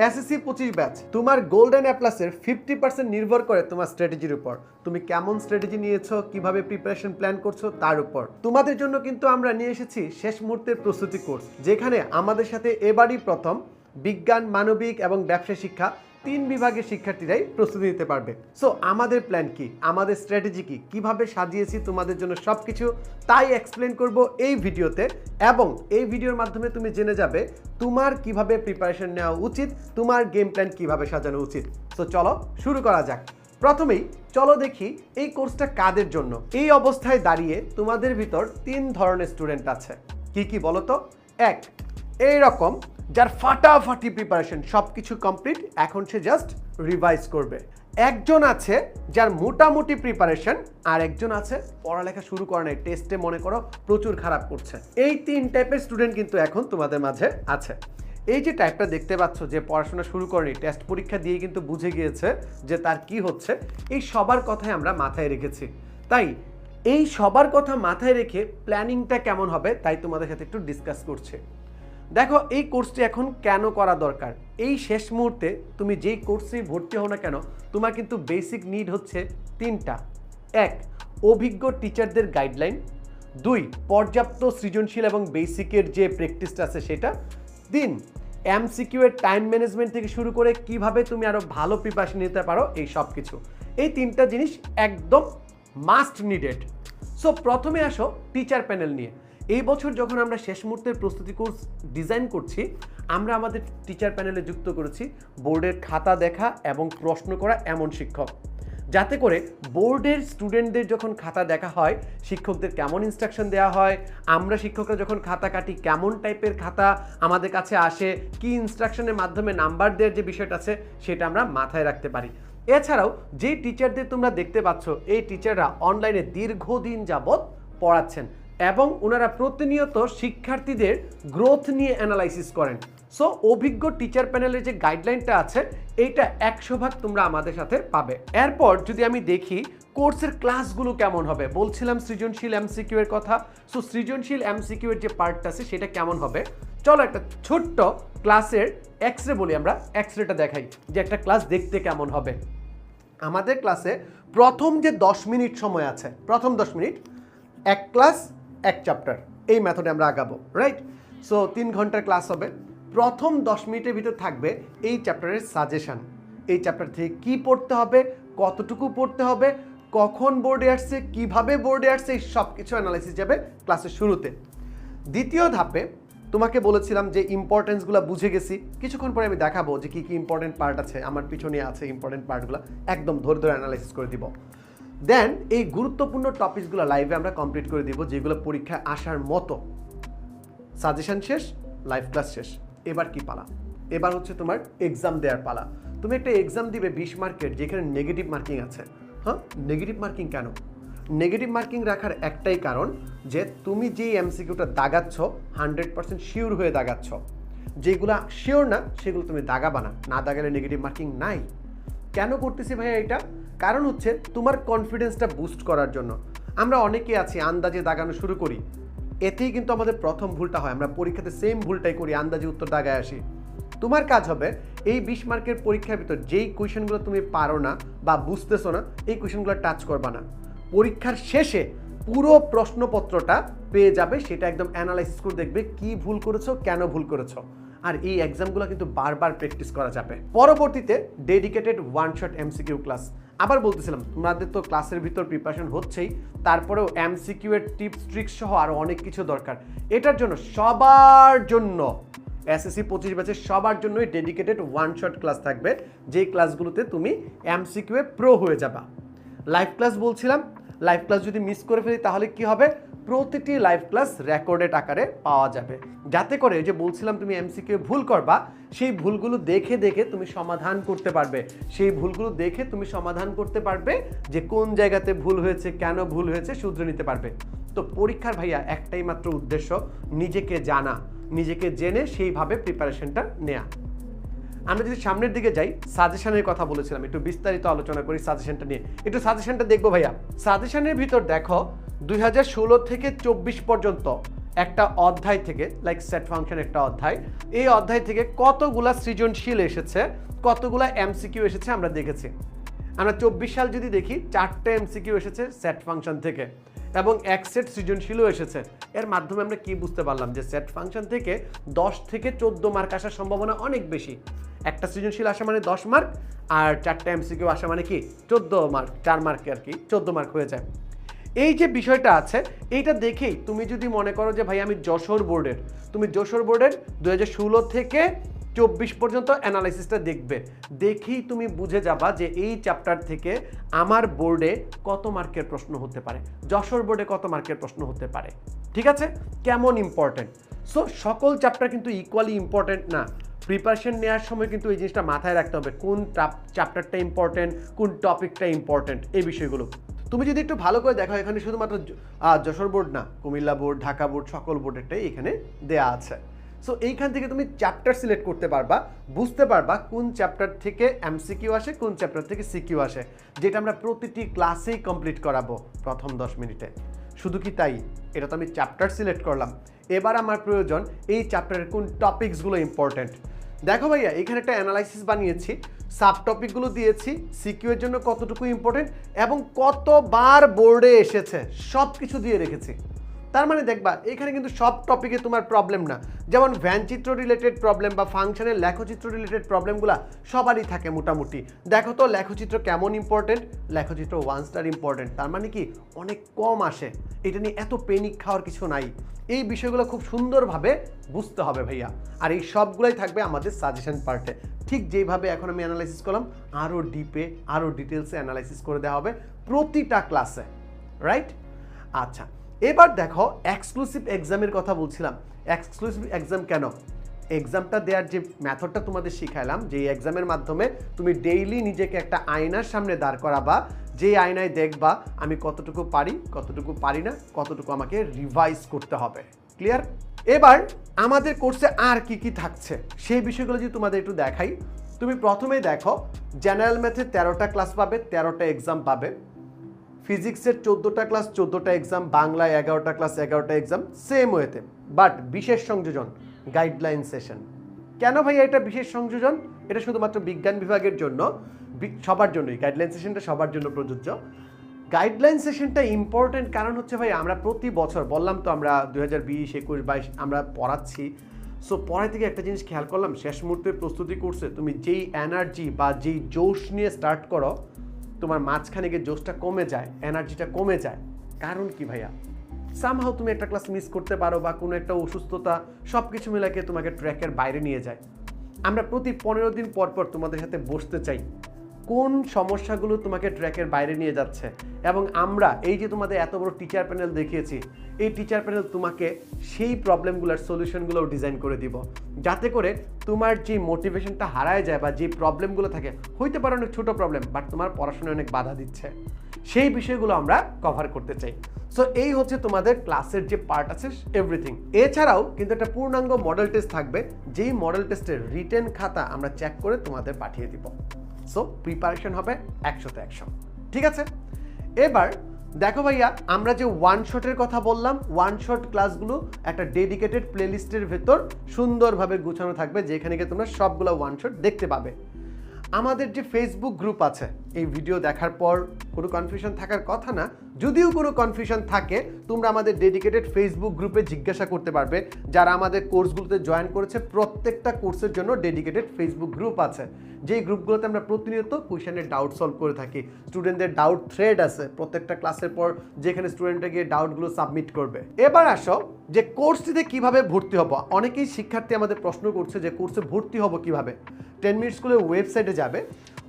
SSC পঁচিশ batch তোমার golden অ্যাপ্লাসের fifty percent নির্ভর করে তোমার স্ট্র্যাটেজির উপর। তুমি কেমন স্ট্র্যাটেজি নিয়েছো, কীভাবে প্রিপারেশন প্ল্যান করছ, তার উপর। তোমাদের জন্য কিন্তু আমরা নিয়ে এসেছি শেষ মুহূর্তের প্রস্তুতি কোর্স যেখানে আমাদের সাথে এবারই প্রথম বিজ্ঞান, মানবিক এবং ব্যবসা শিক্ষা তিন বিভাগের শিক্ষার্থীরাই প্রস্তুতি নিতে পারবে। সো আমাদের প্ল্যান কি? আমাদের স্ট্র্যাটেজি কি? কীভাবে সাজিয়েছি তোমাদের জন্য সব কিছু তাই এক্সপ্লেন করব এই ভিডিওতে এবং এই ভিডিওর মাধ্যমে তুমি জেনে যাবে তোমার কীভাবে প্রিপারেশন নেওয়া উচিত, তোমার গেম প্ল্যান কীভাবে সাজানো উচিত। সো চলো শুরু করা যাক। প্রথমেই চলো দেখি এই কোর্সটা কাদের জন্য? এই অবস্থায় দাঁড়িয়ে তোমাদের ভিতর তিন ধরনের স্টুডেন্ট আছে। কি কি বলো তো এক এই রকম যার ফাটাফাটি প্রিপারেশন সব কিছু কমপ্লিট এখন সে জাস্ট রিভাইজ করবে। একজন আছে যার মোটামুটি প্রিপারেশন আর একজন আছে পড়ালেখা শুরু করে নাই টেস্টে মনে করো প্রচুর খারাপ করছে। এই তিন টাইপের স্টুডেন্ট কিন্তু এখন তোমাদের মাঝে আছে। এই যে টাইপটা দেখতে পাচ্ছ যে পড়াশোনা শুরু করেনি টেস্ট পরীক্ষা দিয়ে কিন্তু বুঝে গিয়েছে যে তার কি হচ্ছে, এই সবার কথাই আমরা মাথায় রেখেছি। তাই এই সবার কথা মাথায় রেখে প্ল্যানিংটা কেমন হবে, তাই তোমাদের সাথে একটু ডিসকাস করছে। দেখো, এই কোর্সটি এখন কেন করা দরকার? এই শেষ মুহূর্তে তুমি যেই কোর্সে ভর্তি হও না কেন, তোমার কিন্তু বেসিক নিড হচ্ছে তিনটা। এক, অভিজ্ঞ টিচারদের গাইডলাইন দুই, পর্যাপ্ত সৃজনশীল এবং বেসিকের যে প্র্যাকটিসটা আছে সেটা। তিন এমসিকিউ এর টাইম ম্যানেজমেন্ট থেকে শুরু করে কীভাবে তুমি আরও ভালো প্রিপারেশন নিতে পারো, এই সব কিছু এই তিনটা জিনিস একদম মাস্ট নিডেড সো প্রথমে আসো টিচার প্যানেল নিয়ে। এই বছর যখন আমরা শেষ মুহূর্তের প্রস্তুতি কোর্স ডিজাইন করছি, আমরা আমাদের টিচার প্যানেলে যুক্ত করেছি বোর্ডের খাতা দেখা এবং প্রশ্ন করা এমন শিক্ষক। যাতে করে বোর্ডের স্টুডেন্টদের যখন খাতা দেখা হয়, শিক্ষকদের কেমন ইনস্ট্রাকশন দেওয়া হয়, আমরা শিক্ষকরা যখন খাতা কাটি, কেমন টাইপের খাতা আমাদের কাছে আসে, কি ইনস্ট্রাকশনের মাধ্যমে নাম্বার দেওয়ার যে বিষয়টা আছে, সেটা আমরা মাথায় রাখতে পারি। এছাড়াও যে টিচারদের তোমরা দেখতে পাচ্ছ, এই টিচাররা অনলাইনে দীর্ঘদিন যাবৎ পড়াচ্ছেন এবং ওনারা প্রতিনিয়ত শিক্ষার্থীদের গ্রোথ নিয়ে অ্যানালাইসিস করেন। সো অভিজ্ঞ টিচার প্যানেলের যে গাইডলাইনটা আছে, এইটা একশো ভাগ তোমরা আমাদের সাথে পাবে। এরপর যদি আমি দেখি কোর্সের ক্লাসগুলো কেমন হবে? বলছিলাম সৃজনশীল এমসিকিউ এর কথা। সো সৃজনশীল এমসিকিউ এর যে পার্টটা আছে, সেটা কেমন হবে? চলো একটা ছোট্ট ক্লাসের এক্স রে বলি আমরা এক্স রেটা দেখাই, যে একটা ক্লাস দেখতে কেমন হবে। আমাদের ক্লাসে প্রথম যে দশ মিনিট সময় আছে, প্রথম দশ মিনিট, এক ক্লাস, এক চ্যাপ্টার এই মেথডে আমরা আগাবো রাইট সো তিন ঘণ্টার ক্লাস হবে। প্রথম দশ মিনিটের ভিতর থাকবে এই চ্যাপ্টারের সাজেশন এই চ্যাপ্টার থেকে কি পড়তে হবে, কতটুকু পড়তে হবে, কখন বোর্ডে আসছে, কীভাবে বোর্ডে আসছে, এই সব কিছু অ্যানালাইসিস যাবে ক্লাসের শুরুতে। দ্বিতীয় ধাপে তোমাকে বলেছিলাম যে ইম্পর্টেন্সগুলো বুঝে গেছি। কিছুক্ষণ পরে আমি দেখাবো যে কী কী ইম্পর্টেন্ট পার্ট আছে, আমার পিছনে আছে ইম্পর্টেন্ট পার্টগুলো একদম ধরে ধরে অ্যানালাইসিস করে দিব। দেন এই গুরুত্বপূর্ণ টপিকসগুলো লাইভে আমরা কমপ্লিট করে দিব, যেগুলো পরীক্ষায় আসার মতো। সাজেশন শেষ লাইভ ক্লাস শেষ। এবার কি পালা? এবার হচ্ছে তোমার এক্সাম দেওয়ার পালা। তুমি একটা এক্সাম দিবে বিশ মার্কের যেখানে নেগেটিভ মার্কিং আছে। হ্যাঁ? নেগেটিভ মার্কিং কেন? নেগেটিভ মার্কিং রাখার একটাই কারণ যে তুমি যেই এমসিকিউটা দাগাচ্ছ, হান্ড্রেড পার্সেন্ট শিওর হয়ে দাগাচ্ছ। যেগুলা শিওর না, সেগুলো তুমি দাগাবা না। না দাগালে নেগেটিভ মার্কিং নাই। কেন করতেছি ভাইয়া এটা? কারণ হচ্ছে তোমার কনফিডেন্সটা বুস্ট করার জন্য। আমরা অনেকে আছি আন্দাজে দাগানো শুরু করি। এতেই কিন্তু আমাদের প্রথম ভুলটা হয়। আমরা পরীক্ষাতে সেম ভুলটাই করি, আন্দাজে উত্তর দাগায় আসি। তোমার কাজ হবে এই বিশ মার্কের পরীক্ষার ভিতর যেই কোয়েশনগুলো তুমি পারো না বা বুঝতেছো না, এই কোয়েশনগুলো টাচ করবা না। পরীক্ষার শেষে পুরো প্রশ্নপত্রটা পেয়ে যাবে, সেটা একদম অ্যানালাইসিস করে দেখবে কি ভুল করেছ, কেন ভুল করেছ। আর এই এক্সামগুলো কিন্তু বারবার প্র্যাকটিস করা যাবে। পরবর্তীতে dedicated one shot MCQ class আবার বলতেছিলাম, তোমাদের তো ক্লাসের ভিতর প্রিপারেশন হচ্ছেই, তারপরেও এমসিকিউ এর টিপস ট্রিক্স সহ আরও অনেক কিছু দরকার। এটার জন্য সবার জন্য এসএসসি পঁচিশ ব্যাচের সবার জন্যই ডেডিকেটেড ওয়ান শট ক্লাস থাকবে, যেই ক্লাসগুলোতে তুমি এমসিকিউ এ প্রো হয়ে যাবা। লাইভ ক্লাস বলছিলাম লাইভ ক্লাস যদি মিস করে ফেলি, তাহলে কি হবে? প্রতিটি লাইভ ক্লাস রেকর্ডেড আকারে পাওয়া যাবে। যাতে করে যে বলছিলাম তুমি এমসিকিউ ভুল করবা, সেই ভুলগুলো দেখে দেখে তুমি সমাধান করতে পারবে। সেই ভুলগুলো দেখে তুমি সমাধান করতে পারবে যে কোন জায়গাতে ভুল হয়েছে, কেন ভুল হয়েছে, শুধরে নিতে পারবে। তো পরীক্ষার ভাইয়া, একটাই মাত্র উদ্দেশ্য, নিজেকে জানা, নিজেকে জেনে সেইভাবে প্রিপারেশনটা নেয়া। আমরা যদি সামনের দিকে যাই সাজেশনের কথা বলেছিলাম, একটু বিস্তারিত আলোচনা করি সাজেশনটা নিয়ে। একটু সাজেশনটা দেখব ভাইয়া। সাজেশনের ভিতর দেখো, দুই হাজার ষোলো থেকে চব্বিশ পর্যন্ত একটা অধ্যায় থেকে লাইক সেট ফাংশন একটা অধ্যায়, এই অধ্যায় থেকে কতগুলা সৃজনশীল এসেছে, কতগুলা এমসিকিউ এসেছে আমরা দেখেছি। আমরা চব্বিশ সাল যদি দেখি, চারটে এমসিকিউ এসেছে সেট ফাংশন থেকে। এবং এক সেট সৃজনশীলও এসেছে। এর মাধ্যমে আমরা কি বুঝতে পারলাম যে সেট ফাংশন থেকে দশ থেকে চোদ্দ মার্ক আসার সম্ভাবনা অনেক বেশি? একটা সৃজনশীল আসা মানে দশ মার্ক আর চারটা এমসিকিউ আসা মানে কি? চোদ্দ মার্ক চার মার্কে আর কি, চোদ্দ মার্ক হয়ে যায়। এই যে বিষয়টা আছে, এইটা দেখেই তুমি যদি মনে করো যে ভাই আমি যশোর বোর্ডের তুমি যশোর বোর্ডের দুই হাজার ষোলো থেকে চব্বিশ পর্যন্ত অ্যানালাইসিসটা দেখবে। দেখেই তুমি বুঝে যাবা যে এই চ্যাপ্টার থেকে আমার বোর্ডে কত মার্কের প্রশ্ন হতে পারে। যশোর বোর্ডে কত মার্কের প্রশ্ন হতে পারে। ঠিক আছে? কেমন ইম্পর্টেন্ট সো সকল চ্যাপ্টার কিন্তু ইকুয়ালি ইম্পর্টেন্ট না। প্রিপারেশন নেওয়ার সময় কিন্তু এই জিনিসটা মাথায় রাখতে হবে। কোন চ্যাপ্টারটা ইম্পর্টেন্ট কোন টপিকটা ইম্পর্টেন্ট এই বিষয়গুলো। তুমি যদি একটু ভালো করে দেখো, এখানে শুধুমাত্র যশোর বোর্ড না, কুমিল্লা বোর্ড ঢাকা বোর্ড সকল বোর্ডেরটাই এখানে দেয়া আছে। সো এইখান থেকে তুমি চ্যাপ্টার সিলেক্ট করতে পারবা, বুঝতে পারবা কোন চ্যাপ্টার থেকে এমসিকিউ আসে, কোন চ্যাপ্টার থেকে সিকিউ আসে, যেটা আমরা প্রতিটি ক্লাসেই কমপ্লিট করাবো প্রথম দশ মিনিটে। শুধু কি তাই? এটা তো আমি চ্যাপ্টার সিলেক্ট করলাম। এবার আমার প্রয়োজন এই চ্যাপ্টারের কোন টপিকসগুলো ইম্পর্ট্যান্ট দেখো ভাইয়া, এখানে একটা অ্যানালাইসিস বানিয়েছি সাব টপিকগুলো দিয়েছি সিকিউ এর জন্য কতটুকু ইম্পর্টেন্ট এবং কতবার বোর্ডে এসেছে সব কিছু দিয়ে রেখেছি। তার মানে দেখবা, এখানে কিন্তু সব টপিকে তোমার প্রবলেম না। যেমন ভ্যানচিত্র রিলেটেড প্রবলেম বা ফাংশনের লেখচিত্র রিলেটেড প্রবলেমগুলো সবারই থাকে মোটামুটি। দেখো তো লেখচিত্র কেমন ইম্পর্টেন্ট লেখচিত্র ওয়ান স্টার ইম্পর্টেন্ট তার মানে কি? অনেক কম আসে। এটা নিয়ে এত পেনিক খাওয়ার কিছু নাই। এই বিষয়গুলো খুব সুন্দরভাবে বুঝতে হবে ভাইয়া। আর এই সবগুলাই থাকবে আমাদের সাজেশন পার্টে ঠিক যেভাবে এখন আমি অ্যানালাইসিস করলাম আরও ডিপে আরও ডিটেলসে অ্যানালাইসিস করে দেওয়া হবে প্রতিটা ক্লাসে রাইট আচ্ছা। এবার দেখো এক্সক্লুসিভ এক্সামের কথা বলছিলাম। এক্সক্লুসিভ এক্সাম কেন? এক্সামটা দেওয়ার যে মেথডটা তোমাদের শিখাইলাম যে এক্সামের মাধ্যমে তুমি ডেইলি নিজেকে একটা আয়নার সামনে দাঁড় করাবা, যে আয়নায় দেখবা আমি কতটুকু পারি কতটুকু পারি না, কতটুকু আমাকে রিভাইজ করতে হবে। ক্লিয়ার এবার আমাদের কোর্সে আর কি কি থাকছে, সেই বিষয়গুলো যদি তোমাদের একটু দেখাই। তুমি প্রথমেই দেখো জেনারেল ম্যাথে তেরোটা ক্লাস পাবে, তেরোটা এক্সাম পাবে। ফিজিক্সের চোদ্দোটা ক্লাস, চোদ্দোটা এক্সাম বাংলায় এগারোটা ক্লাস, এগারোটা এক্সাম সেম ওয়েতে বাট বিশেষ সংযোজন গাইডলাইন সেশন কেন ভাই এটা বিশেষ সংযোজন? এটা শুধুমাত্র বিজ্ঞান বিভাগের জন্য সবার জন্যই গাইডলাইন সেশনটা সবার জন্য প্রযোজ্য। গাইডলাইন সেশনটা ইম্পর্টেন্ট কারণ হচ্ছে ভাই, আমরা প্রতি বছর, বললাম তো আমরা দু হাজার বিশ, একুশ, বাইশ, আমরা পড়াচ্ছি। সো পরে থেকে একটা জিনিস খেয়াল করলাম, শেষ মুহূর্তে প্রস্তুতি করছে, তুমি যেই এনার্জি বা যেই জোশ নিয়ে স্টার্ট করো তোমার মাঝখানে গিয়ে জোশটা কমে যায়, এনার্জিটা কমে যায়। কারণ কি ভাইয়া? সামহাও তুমি একটা ক্লাস মিস করতে পারো বা কোনো একটা অসুস্থতা সব কিছু মিলাকে তোমাকে ট্র্যাকের বাইরে নিয়ে যায়। আমরা প্রতি পনেরো দিন পর পর তোমাদের সাথে বসতে চাই। কোন সমস্যাগুলো তোমাকে ট্র্যাকের বাইরে নিয়ে যাচ্ছে? এবং আমরা এই যে তোমাদের এত বড় টিচার প্যানেল দেখিয়েছি, এই টিচার প্যানেল তোমাকে সেই প্রবলেমগুলোর সলিউশনগুলোও ডিজাইন করে দিব। যাতে করে তোমার যে মোটিভেশনটা হারায় যায় বা যে প্রবলেমগুলো থাকে, হইতে পারে অনেক ছোটো প্রবলেম বাট তোমার পড়াশোনায় অনেক বাধা দিচ্ছে। সেই বিষয়গুলো আমরা কভার করতে চাই। সো এই হচ্ছে তোমাদের ক্লাসের যে পার্ট আছে এভরিথিং এছাড়াও কিন্তু একটা পূর্ণাঙ্গ মডেল টেস্ট থাকবে, যেই মডেল টেস্টের রিটেন খাতা আমরা চেক করে তোমাদের পাঠিয়ে দিব। সো প্রিপারেশন হবে একশোতে একশো। ঠিক আছে? এবার দেখো ভাইয়া, আমরা যে ওয়ান শটের কথা বললাম ওয়ান শট ক্লাসগুলো একটা ডেডিকেটেড প্লেলিস্টের ভেতর সুন্দরভাবে গুছানো থাকবে, যেখানে গিয়ে তোমরা সবগুলো ওয়ান শট দেখতে পাবে। আমাদের যে ফেসবুক গ্রুপ আছে, এই ভিডিও দেখার পর কোনো কনফিউশন থাকার কথা না। যদিও কোনো কনফিউশন থাকে, তোমরা আমাদের ডেডিকেটেড ফেসবুক গ্রুপে জিজ্ঞাসা করতে পারবে, যারা আমাদের কোর্সগুলোতে জয়েন করেছে, প্রত্যেকটা কোর্সের জন্য ডেডিকেটেড ফেসবুক গ্রুপ আছে। যেই গ্রুপগুলোতে আমরা প্রতিনিয়ত কোয়েশনের ডাউট সলভ করে থাকি। স্টুডেন্টদের ডাউট থ্রেড আছে, প্রত্যেকটা ক্লাসের পর যেখানে স্টুডেন্টরা গিয়ে ডাউটগুলো সাবমিট করবে। এবার আসো, যে কোর্সটিতে কীভাবে ভর্তি হব? অনেকেই শিক্ষার্থী আমাদের প্রশ্ন করছে যে কোর্সে ভর্তি হব কীভাবে? টেন মিনিট স্কুলের ওয়েবসাইটে যাবে।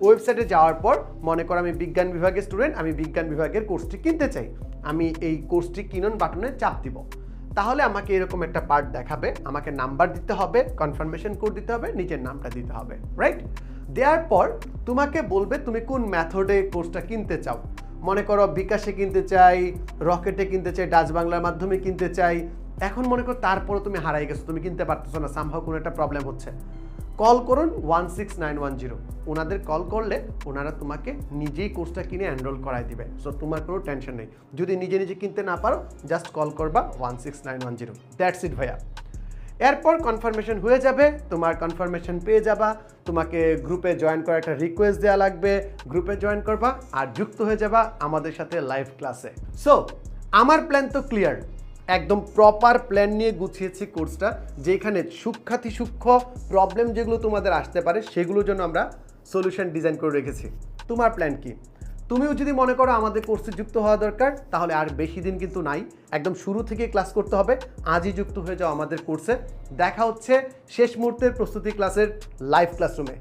ওয়েবসাইটে যাওয়ার পর মনে করো আমি বিজ্ঞান বিভাগের স্টুডেন্ট আমি বিজ্ঞান বিভাগের কোর্সটি কিনতে চাই। আমি এই কোর্সটি কিনুন বাটনে চাপ দিব। তাহলে আমাকে এরকম একটা পার্ট দেখাবে, আমাকে নাম্বার দিতে হবে কনফার্মেশন কোড দিতে হবে নিজের নামটা দিতে হবে রাইট দেওয়ার পর তোমাকে বলবে তুমি কোন মেথডে কোর্সটা কিনতে চাও। মনে করো বিকাশে কিনতে চাই, রকেটে কিনতে চাই, ডাচ বাংলার মাধ্যমে কিনতে চাই। এখন মনে করো তারপরে তুমি হারাই গেছো, তুমি কিনতে পারতেছো না সামহাও কোনো একটা প্রবলেম হচ্ছে। কল করুন one six nine one zero. ওনাদের কল করলে ওনারা তোমাকে নিজেই কোর্সটা কিনে এনরোল করাই দিবে। সো তোমার কোনো টেনশন নেই। যদি নিজে নিজে কিনতে না পারো জাস্ট কল করবা one six nine one zero. That's it ভাইয়া। এরপর কনফার্মেশন হয়ে যাবে। তোমার কনফার্মেশন পেয়ে যাবা। তোমাকে গ্রুপে জয়েন করার একটা রিকোয়েস্ট দেওয়া লাগবে। গ্রুপে জয়েন করবা আর যুক্ত হয়ে যাবা আমাদের সাথে লাইভ ক্লাসে সো আমার প্ল্যান তো ক্লিয়ার একদম প্রপার প্ল্যান নিয়ে গুছিয়েছি কোর্সটা যেখানে সূক্ষাতি সূক্ষ্ম প্রবলেম যেগুলো তোমাদের আসতে পারে, সেগুলোর জন্য আমরা সলিউশন ডিজাইন করে রেখেছি। তোমার প্ল্যান কি? তুমিও যদি মনে করো আমাদের কোর্সে যুক্ত হওয়া দরকার, তাহলে আর বেশি দিন কিন্তু নাই। একদম শুরু থেকে ক্লাস করতে হবে, আজই যুক্ত হয়ে যাও আমাদের কোর্সে দেখা হচ্ছে শেষ মুহূর্তের প্রস্তুতি ক্লাসের লাইভ ক্লাসরুমে